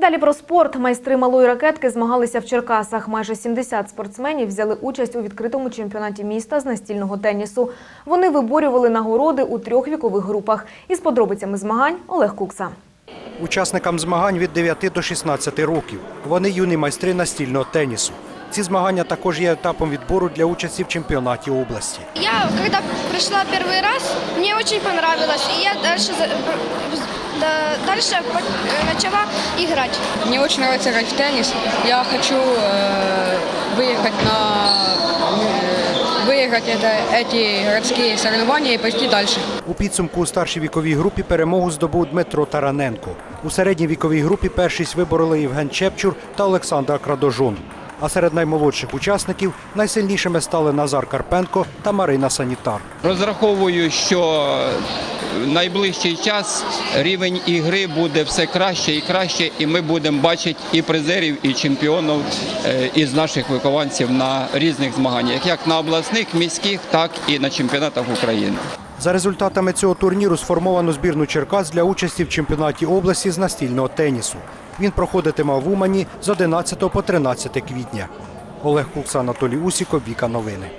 Далі про спорт. Майстри малої ракетки змагалися в Черкасах. Майже 70 спортсменів взяли участь у відкритому чемпіонаті міста з настільного тенісу. Вони виборювали нагороди у трьох вікових групах. Із подробицями змагань Олег Кукса. Учасникам змагань від 9 до 16 років. Вони юні майстри настільного тенісу. Ці змагання також є етапом відбору для участі в чемпіонаті області. Я, когда пришла первый раз, мне очень понравилось, и я дальше, за- да- дальше по- начала играть. Мне очень нравится играть в теннис. Я хочу э, выехать на э, выиграть это, эти городские соревнования и пойти дальше. У підсумку у старшій віковій групі перемогу здобув Дмитро Тараненко. У середній віковій групі першість вибороли Євген Чепчур та Олександр Крадожон. А серед наймолодших учасників найсильнішими стали Назар Карпенко та Марина Санітар. Розраховую, що найближчий час рівень ігри буде все краще і краще, і ми будемо бачити і призерів, і чемпіонів е, із наших вихованців на різних змаганнях, як на обласних, міських, так і на чемпіонатах України. За результатами цього турніру сформовано збірну Черкас для участі в чемпіонаті області з настільного тенісу. Він проходитиме в Умані з 11 по 13 квітня. Олег Кукса, Анатолій Усіков, Віка Новини.